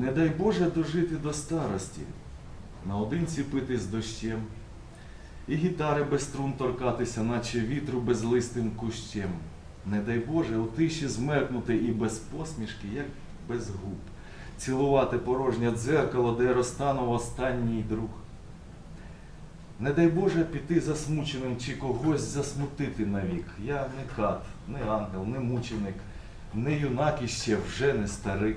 Не дай Боже дожити до старості, наодинці пити з дощем, і гітари без струн торкатися, наче вітру безлистим кущем. Не дай Боже у тиші змеркнути і без посмішки, як без губ, цілувати порожнє дзеркало, де розтанув останній друг. Не дай Боже піти засмученим чи когось засмутити навік. Я не кат, не ангел, не мученик, не юнак іще вже не старик.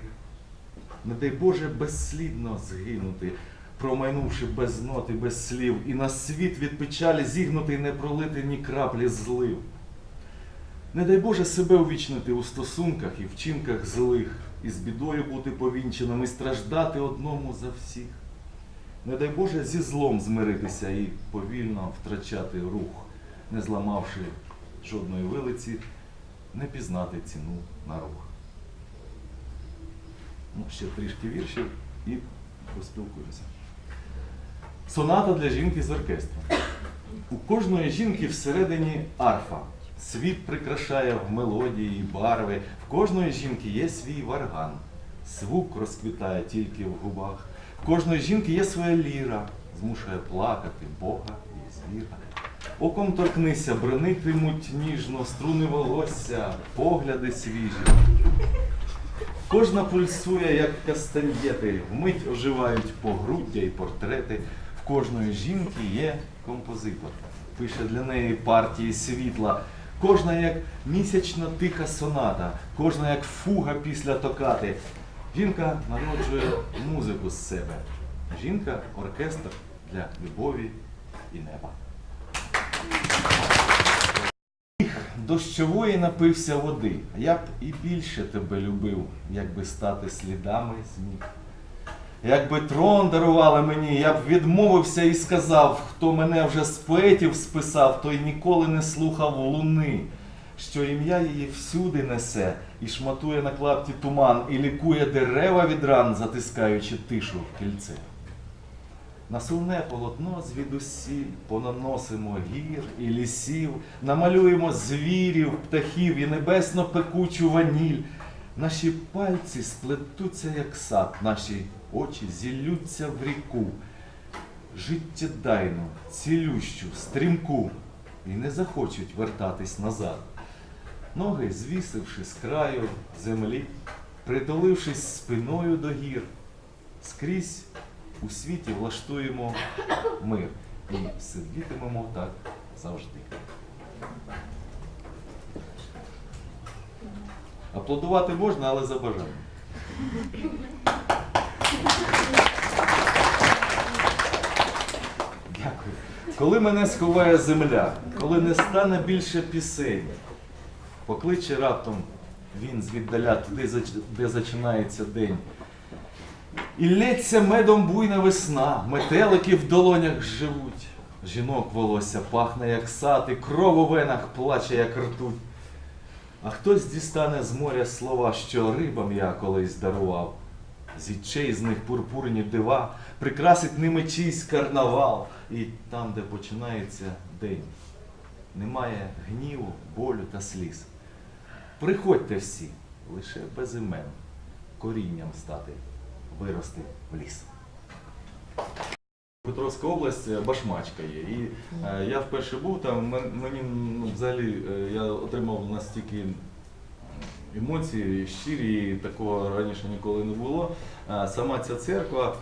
Не дай Боже безслідно згинути, промайнувши без нот і без слів, і на світ від печалі зігнути не пролити ні краплі злив. Не дай Боже себе увічнити у стосунках і вчинках злих, і з бідою бути повінченим, і страждати одному за всіх. Не дай Боже зі злом змиритися і повільно втрачати рух, не зламавши жодної вилиці, не пізнати ціну на рух. Ну, ще трішки віршів і поспілкуємося. Соната для жінки з оркестром. У кожної жінки всередині арфа. Світ прикрашає в мелодії барви. В кожної жінки є свій варган. Звук розквітає тільки в губах. В кожної жінки є своя ліра, змушує плакати Бога і звіра. Оком торкнися, бронитимуть ніжно, струни волосся, погляди свіжі. Кожна пульсує, як кастаньєти, вмить оживають погруддя і портрети. В кожної жінки є композитор, пише для неї партії світла. Кожна як місячна тиха соната, кожна як фуга після токати. Жінка народжує музику з себе. Жінка оркестр для любові і неба. Дощової напився води, а я б і більше тебе любив, якби стати слідами зміг. Якби трон дарували мені, я б відмовився і сказав, хто мене вже з поетів списав, той ніколи не слухав луни, що ім'я її всюди несе, і шматує на клапті туман, і лікує дерева від ран, затискаючи тишу в кільце. На сумне полотно звідусіль понаносимо гір і лісів, намалюємо звірів, птахів і небесно пекучу ваніль. Наші пальці сплетуться, як сад, наші очі зіллються в ріку, життєдайну, цілющу, стрімку, і не захочуть вертатись назад. Ноги, звісивши з краю землі, притулившись спиною до гір, скрізь у світі влаштуємо мир і сидітимемо так завжди. Аплодувати можна, але за бажанням. Дякую. Коли мене сховає земля, коли не стане більше пісень, покличе раптом він звіддаля туди, де зачинається день. І лється медом буйна весна, метелики в долонях живуть. Жінок волосся пахне, як сад, і кров у венах плаче, як ртуть. А хтось дістане з моря слова, що рибам я колись дарував. Зічей з них пурпурні дива, прикрасить ними чийсь карнавал. І там, де починається день, немає гніву, болю та сліз. Приходьте всі, лише без імен, корінням стати, вирости в ліс. Петровська область Башмачка є. І е, я вперше був там, мені ну, взагалі е, я отримав настільки емоції щирі, і такого раніше ніколи не було. Е, Сама ця церква,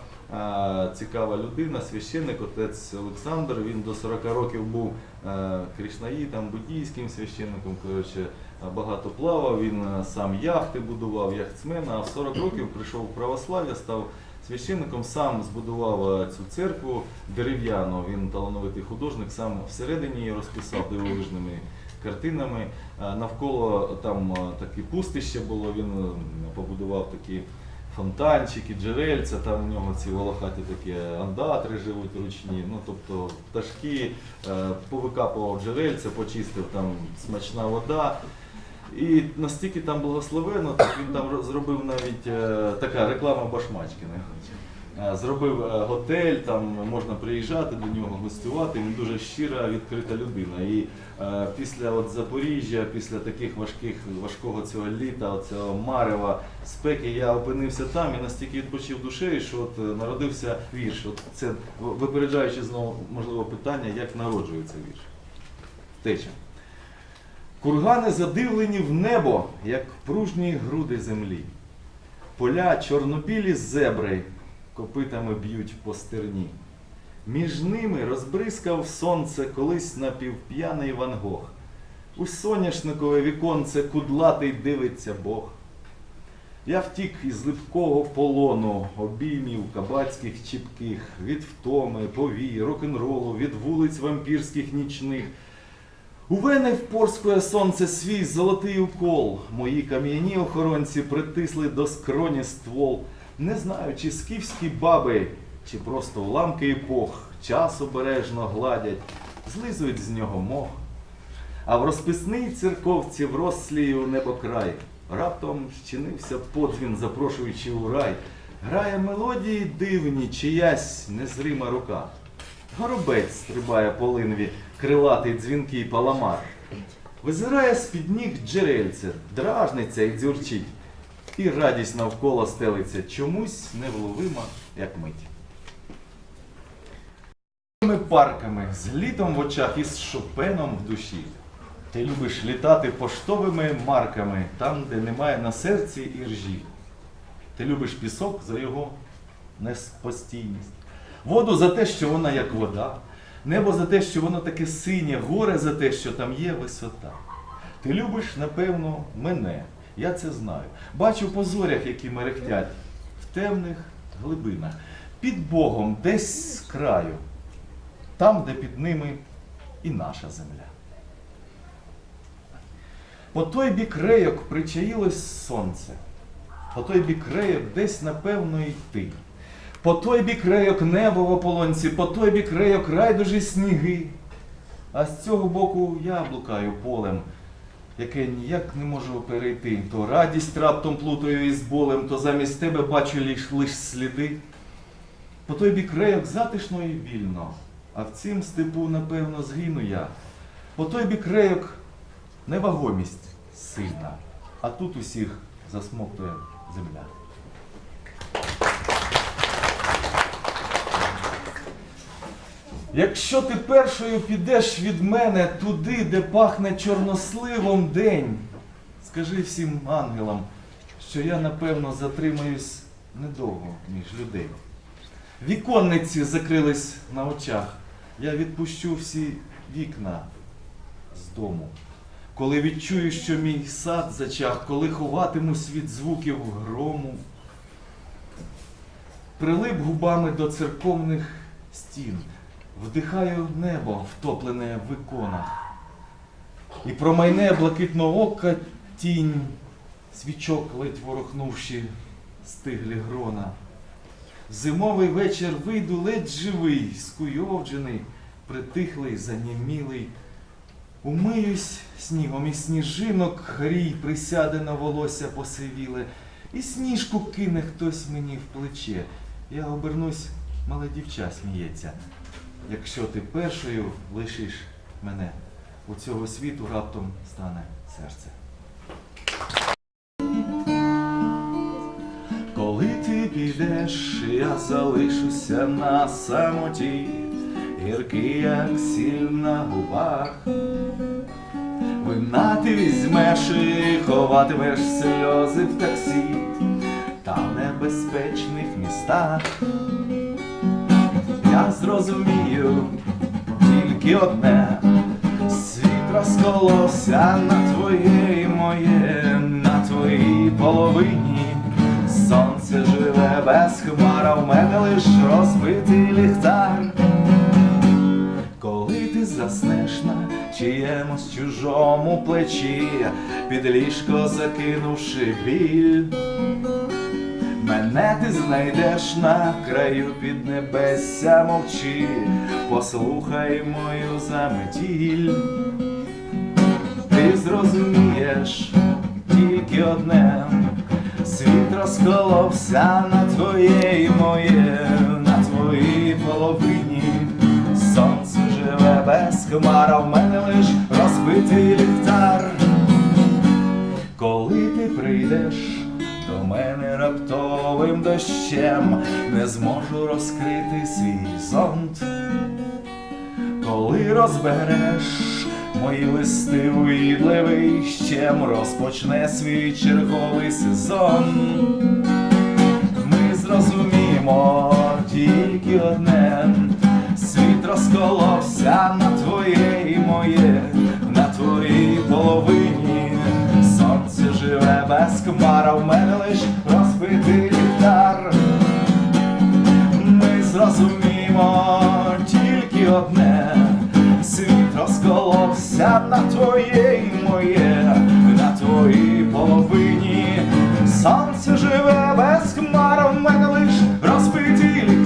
цікава людина, священник, отець Олександр. Він до 40 років був е, кришнаїтом, буддійським священником. Коротше, багато плавав. Він е, сам яхти будував, яхтсмен, а в 40 років прийшов в православ'я, став священником, сам збудував е, цю церкву дерев'яну. Він талановитий художник, сам всередині її розписав дивовижними картинами. Е, Навколо там таке пустище було, він побудував такі фонтанчики, джерельця, там у нього ці волохаті такі андатри живуть ручні. Ну, тобто пташки, повикапував джерельця, почистив там смачна вода. І настільки там благословено, так він там зробив навіть е, така реклама Башмачкіна. е, зробив е, готель, там можна приїжджати до нього, гостювати. Він дуже щира, відкрита людина. І е, після от Запоріжжя, після таких важких, важкого цього літа, цього марева, спеки, я опинився там і настільки відпочив душею, що от народився вірш. От це випереджаючи знову можливо питання, як народжується вірш. Теча. Кургани задивлені в небо, як пружні груди землі. Поля чорнобілі зебри копитами б'ють по стерні. Між ними розбризкав сонце колись напівп'яний Ван Гог. У соняшникове віконце кудлатий дивиться Бог. Я втік із липкого полону, обіймів кабацьких чіпких, від втоми, повій, рок-н-ролу, від вулиць вампірських нічних. У вени впорскує сонце свій золотий укол. Мої кам'яні охоронці притисли до скроні ствол. Не знаю, чи скіфські баби, чи просто уламки епох, час обережно гладять, злизують з нього мох. А в розписний церковці в розслію небокрай. Раптом щинився подзвін, запрошуючи у рай. Грає мелодії дивні, чиясь незрима рука. Горобець стрибає по линві, крилатий дзвінкий паламар. Визирає з-під ніг джерельце, дражниться і дзюрчить. І радість навколо стелиться чомусь невловима, як мить. Ми парками, з літом в очах і з шопеном в душі. Ти любиш літати поштовими марками, там, де немає на серці іржі. Ти любиш пісок за його неспостійність. Воду за те, що вона як вода, небо за те, що воно таке синє, горе за те, що там є висота. Ти любиш, напевно, мене. Я це знаю. Бачу по зорях, які мерехтять в темних глибинах, під Богом, десь з краю, там, де під ними і наша земля. По той бік рейок причаїлось сонце, по той бік рейок десь, напевно, й ти. По той бік рейок небо в ополонці, по той бік рейок райдужі сніги. А з цього боку я блукаю полем, яке ніяк не можу перейти. То радість раптом плутаю із болем, то замість тебе бачу лиш, лиш сліди. По той бік рейок затишно і вільно, а в цім степу, напевно, згину я. По той бік рейок невагомість сильна, а тут усіх засмоктує земля. Якщо ти першою підеш від мене туди, де пахне чорносливом день, скажи всім ангелам, що я напевно затримаюсь недовго між людей. Віконниці закрились на очах. Я відпущу всі вікна з дому. Коли відчую, що мій сад зачах, коли ховатимусь від звуків грому, прилип губами до церковних стін, вдихаю небо, втоплене в іконах, і промайне блакитного ока тінь, свічок ледь ворохнувши стиглі грона. Зимовий вечір вийду ледь живий, скуйовджений, притихлий, занімілий. Умиюсь снігом і сніжинок, хрій присяде на волосся посивіле, і сніжку кине хтось мені в плече. Я обернусь, мале дівча сміється. Якщо ти першою лишиш мене, у цього світу раптом стане серце. Коли ти підеш, я залишуся на самоті, гіркий, як сіль на губах. Вина ти візьмеш і ховатимеш сльози в таксі та в небезпечних містах. Я зрозумію тільки одне, світ розколовся на твоє і моє, на твоїй половині. Сонце живе без хмар, а в мене лиш розбитий ліхтар. Коли ти заснеш на чиємусь чужому плечі, під ліжко закинувши біль, мене ти знайдеш на краю під небесся мовчи, послухай мою заметіль. Ти зрозумієш тільки одне, Світ розколовся на твоє і моє, на твоїй половині. Сонце живе без хмар, а в мене лиш розбитий ліхтар. Коли ти прийдеш мене раптовим дощем, не зможу розкрити свій зонт. Коли розбереш мої листи уїдливий щем, розпочне свій черговий сезон. Ми зрозуміємо тільки одне, світ розколовся на твоє і моє, на твоїй половині. Без хмар, в мене лиш розбитий ліхтар. Ми зрозуміємо тільки одне, світ розколовся на твоє і моє, на твоїй половині. Сонце живе без хмар, а в мене лиш розбитий ліхтар.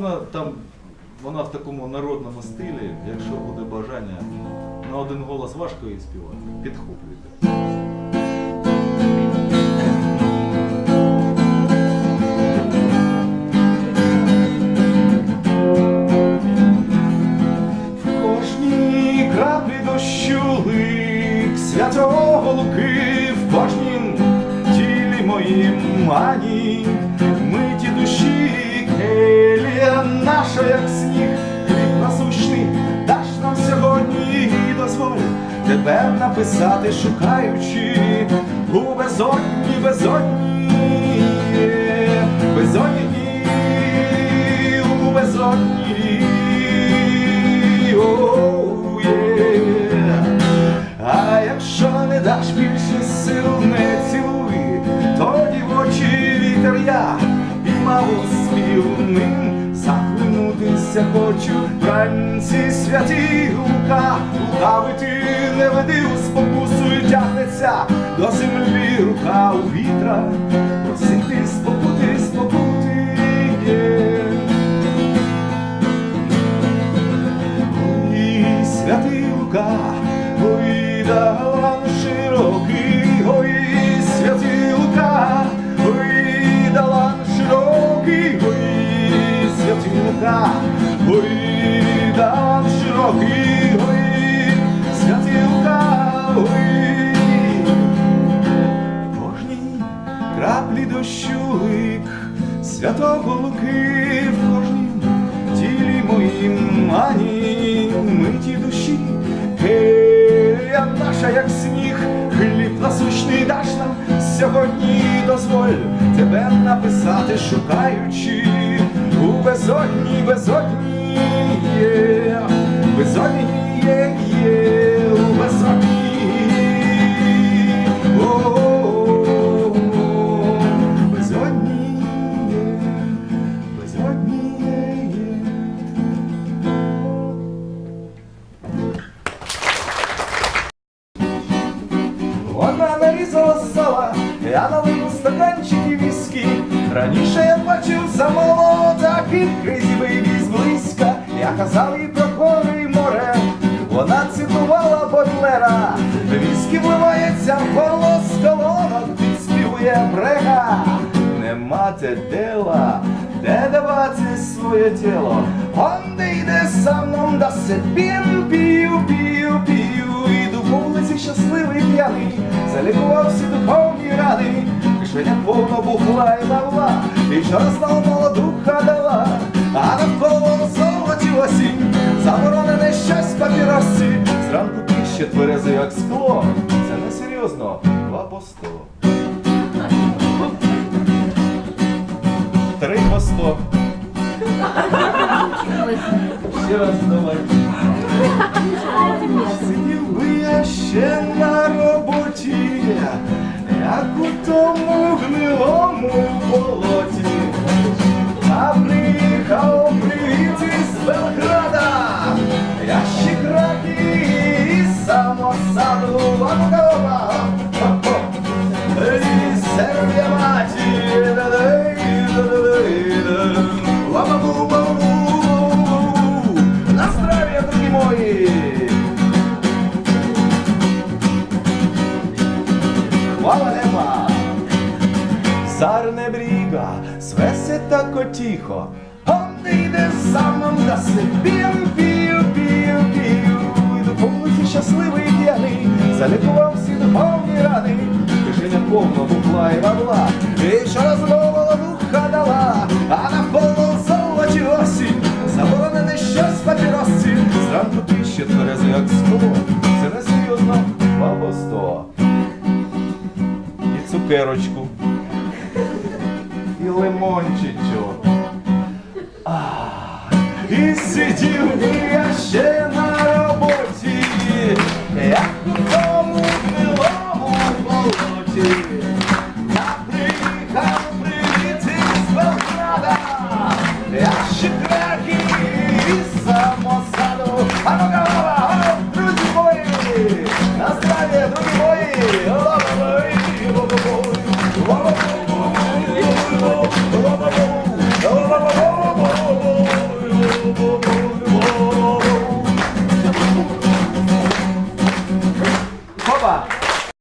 Можна там, вона в такому народному стилі, якщо буде бажання, на один голос важко її співати. Підхоплюйте. Кожній краплі дощу лик святого Луки, в кожнім тілі моїм ані, тебе написати, шукаючи у безодні, безодні, безодні, у безодні. А якщо не даш більше сил, не цілуй, тоді в очі вітер я піймав спів ним, захлинутися. Хочу вранці святі лука, лукавити не веди у спокусу і тягнеться. До землі рука у вітра, просити спокути, Луки в кожнім тілі моїм ані миті душі, Гея наша, як сніг, хліб насущний даш нам. Сьогодні дозволь тебе написати, шукаючи у безодні, безодні цитувала Віскі вливається в горло з колонок, підспівує брега. Нема те дела, де давати своє тіло. Он де йде мною, да се п'ю, п'ю, п'ю, п'ю. Іду по вулиці щасливий п'яний, залікував всі духовні ради. Кишеня повно бухла і бавла, і вчора знову молодуха дала, а навколо золоті осінь, заборонене щось папіросі. Зранку піще тверези, як скло, це не серйозно, два по сто. Три по сто. Ще раз давай. Сидів би я ще на роботі, як у тому гнилому болоті. Царне бріга, свесе тако тихо, он ти йде самом да се пів, пів, пів, пів, і до щасливий п'яний. Залікував всі духовні рани Кишеня повна бухла і бабла. І що розмовила духа дала А навколо золоті осінь Заборонене щось папіросці Зранку ти ще тверези, як скло. Це не серйозно, бабо сто. І цукерочку. І лимончичок. І сидів я ще на